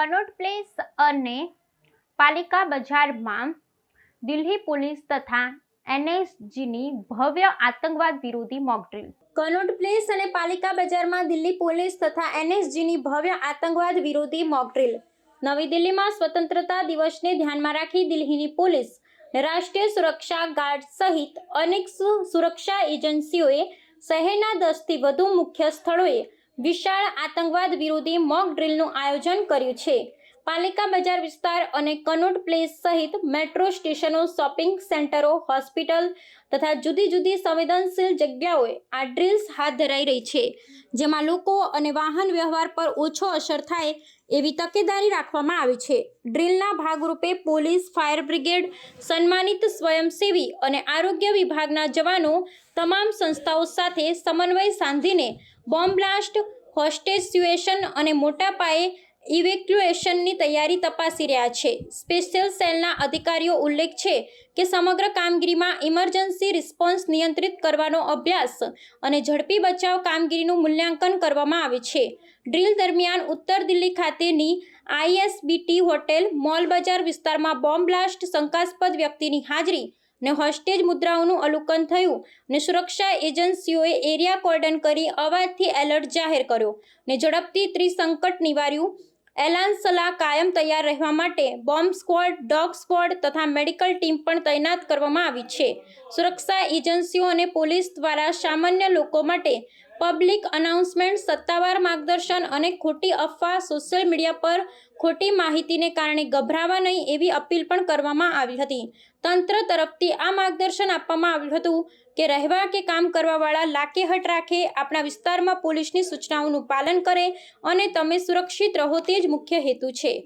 Connaught place અને પાલિકા બજારમાં દિલ્હી પોલીસ તથા એનએસજીની ભવ્ય આતંકવાદ વિરોધી મોકડ્રીલ કનોટ પ્લેસ અને પાલિકા બજારમાં દિલ્હી પોલીસ તથા એનએસજીની ભવ્ય આતંકવાદ વિરોધી મોકડ્રીલ નવી દિલ્હીમાં સ્વતંત્રતા દિવસને ધ્યાનમાં રાખી દિલ્હીની પોલીસ રાષ્ટ્રીય સુરક્ષા ગાર્ડ સહિત અનેક સુરક્ષા એજન્સીઓએ શહેરના દસથી વધુ મુખ્ય સ્થળોએ વિશાળ આતંકવાદ વિરોધી મોક ડ્રીલનું આયોજન કર્યું છે. પાલિકા બજાર વિસ્તાર અને કનોટ પ્લેસ સહિત મેટ્રો સ્ટેશનો શોપિંગ સેન્ટરો હોસ્પિટલ તથા જુદી જુદી સંવેદનશીલ જગ્યાઓએ આ ડ્રીલ્સ હાથ ધરાઈ રહી છે. જેમાં લોકો અને વાહન વ્યવહાર પર ઓછો અસર થાય એવી તકેદારી રાખવામાં આવી છે. ડ્રીલના ભાગરૂપે પોલીસ ફાયર બ્રિગેડ સન્માનિત સ્વયંસેવી અને આરોગ્ય વિભાગના જવાનો તમામ સંસ્થાઓ સાથે સમન્વય સાંધીને બોમ્બ બ્લાસ્ટ, હોસ્ટેજ સિચ્યુએશન અને મોટા પાયે ઇવેક્યુએશનની તૈયારી તપાસી રહ્યા છે. સ્પેશિયલ સેલના અધિકારીઓ ઉલ્લેખ છે કે સમગ્ર કામગીરીમાં ઇમરજન્સી રિસ્પોન્સ નિયંત્રિત કરવાનો અભ્યાસ અને ઝડપી બચાવ કામગીરીનું મૂલ્યાંકન કરવામાં આવે છે. ડ્રીલ દરમિયાન ઉત્તર દિલ્હી ખાતેની આઈએસબીટી હોટેલ, મોલ બજાર વિસ્તારમાં બોમ્બ બ્લાસ્ટ શંકાસ્પદ વ્યક્તિની હાજરી ને હોસ્ટેજ મુદ્રાઓનું અવલોકન થયું ને સુરક્ષા એજન્સીઓએ એરિયા કોર્ડન કરી અવાજથી એલર્ટ જાહેર કર્યો ને ઝડપથી ત્રિસંકટ નિવાર્યું. એલાન સલાહ કાયમ તૈયાર રહેવા માટે બોમ્બ સ્ક્વોડ, ડોગ સ્ક્વોડ તથા મેડિકલ ટીમ પણ તૈનાત કરવામાં આવી છે. સુરક્ષા એજન્સીઓ અને પોલીસ દ્વારા સામાન્ય લોકો માટે પબ્લિક અનાઉન્સમેન્ટ, સત્તાવાર માર્ગદર્શન અને ખોટી અફવા સોશિયલ મીડિયા પર ખોટી માહિતીને કારણે ગભરાવા નહીં એવી અપીલ પણ કરવામાં આવી હતી. તંત્ર તરફથી આ માર્ગદર્શન આપવામાં આવ્યું હતું કે રહેવા કે કામ કરવાવાળા લાકેહટ રાખે, આપણા વિસ્તારમાં પોલીસની સૂચનાઓનું પાલન કરે અને તમે સુરક્ષિત રહો તે જ મુખ્ય હેતુ છે.